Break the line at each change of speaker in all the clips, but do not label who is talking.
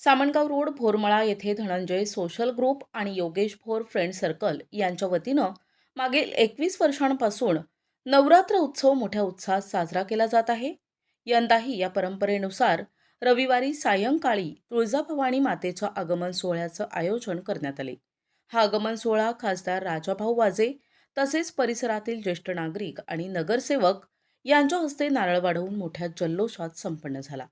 सामणगाव road भोरमळा येथे Dhananjay social group आणि Yogesh Bhor friend circle यांच्या वतीनं मागील एकवीस वर्षांपासून नवरात्र उत्सव मोठ्या उत्साहात साजरा केला जात आहे. यंदाही या परंपरेनुसार रविवारी सायंकाळी तुळजाभवानी मातेच्या आगमन सोहळ्याचं आयोजन करण्यात आले. हा आगमन सोहळा खासदार राजाभाऊ वाजे तसेच परिसरातील ज्येष्ठ नागरिक आणि नगरसेवक यांच्या हस्ते नारळ वाढवून मोठ्या जल्लोषात संपन्न झाला.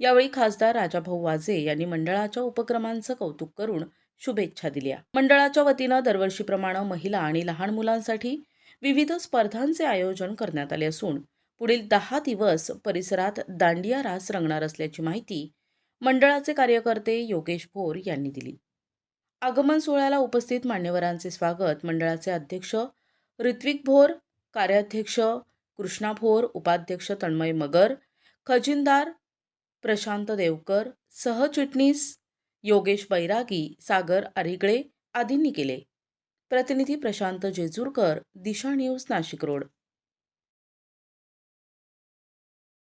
यावेळी खासदार राजाभाऊ वाजे यांनी मंडळाच्या उपक्रमांचं कौतुक करून शुभेच्छा दिल्या. मंडळाच्या वतीनं दरवर्षीप्रमाणे महिला आणि लहान मुलांसाठी विविध स्पर्धांचे आयोजन करण्यात आले असून पुढील दहा दिवस परिसरात दांडिया रास रंगणार असल्याची माहिती मंडळाचे कार्यकर्ते योगेश भोर यांनी दिली. आगमन सोहळ्याला उपस्थित मान्यवरांचे स्वागत मंडळाचे अध्यक्ष ऋत्विक भोर कार्याध्यक्ष कृष्णा भोर उपाध्यक्ष तन्मय मगर खजिनदार प्रशांत देवकर सहचिटणीस योगेश बैरागी सागर आरिगळे आदींनी केले. प्रतिनिधी प्रशांत जेजूरकर दिशा न्यूज नाशिक रोड.